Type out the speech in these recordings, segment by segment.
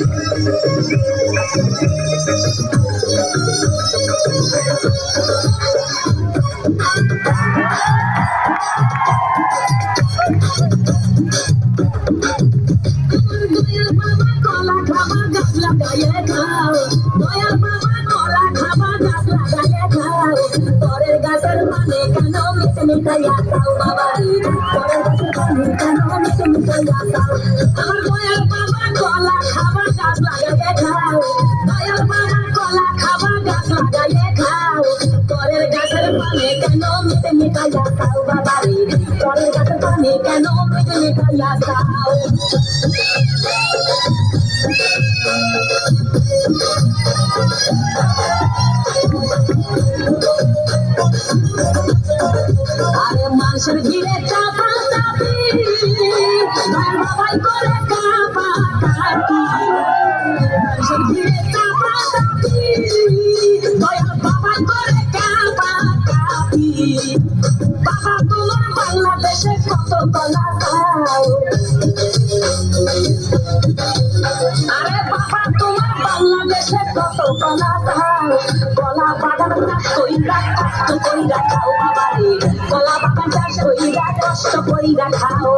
আমার কলা খাবা গাছ লাগাইয়ে খাও। দয়াল বাবা কলা খাবা গাছ লাগাইয়ে খাও। পরের গাছের মানে কেন মিটে মিটাইয়া খাও বাবা রে পরের গাছের মানে কেন মিটে মিটাইয়া খাও আরে মানুষের ভিড়ে চাপা চাপি ভাই বাবাই করে কাপা আরে বাবা তোমার বাংলাদেশে কত কলা খাও কলা বাগান চাষ কইরা কষ্ট কইরা খাও বাবা রে কলা বাগান চাষ কইরা কষ্ট কইরা খাও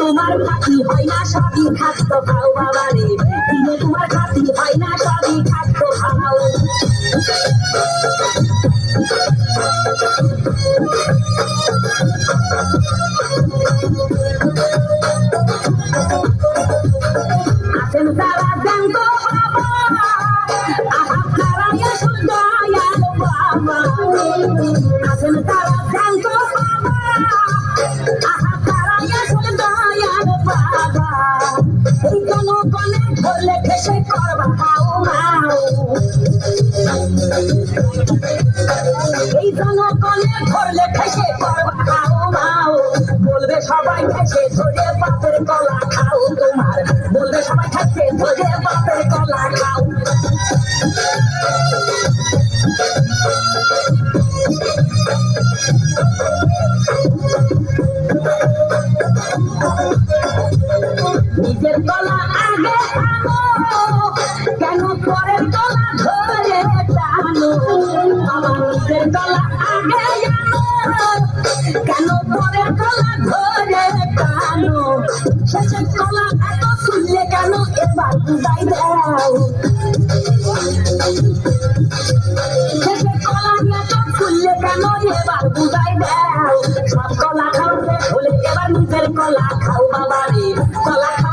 তোমার খাতি হয় না সবই খাদ্য খাও বাবা রে কিনে তোমার খাতি হয় না সবই খাদ্য খাও এই জনগণে ধরলে খেসে খাও মাও বলবে সবাই খেসে ধরে বাপের কলা খাও তোমার। বলবে সবাই খেসে ধরে নিজের কলা আগে আনো কেন পরের কলা ধরে টানো? আমার নিজের কলা আগে আনো কেন পরের কলা ধরে টানো? শেষের কলা এত শুনলে কেন এবার বুঝাই দাও? শেষের কলা এত শুনলে সব কলা খাওয়াতে হলে এবার নিজের কলা খাও বাবা রে কলা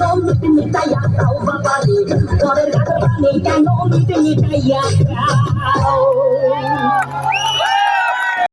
น้องมีเป็นนิตยาเราบ้าบาลีก็ได้รักบ้านีแต่น้องมีเป็นนิตยาเรา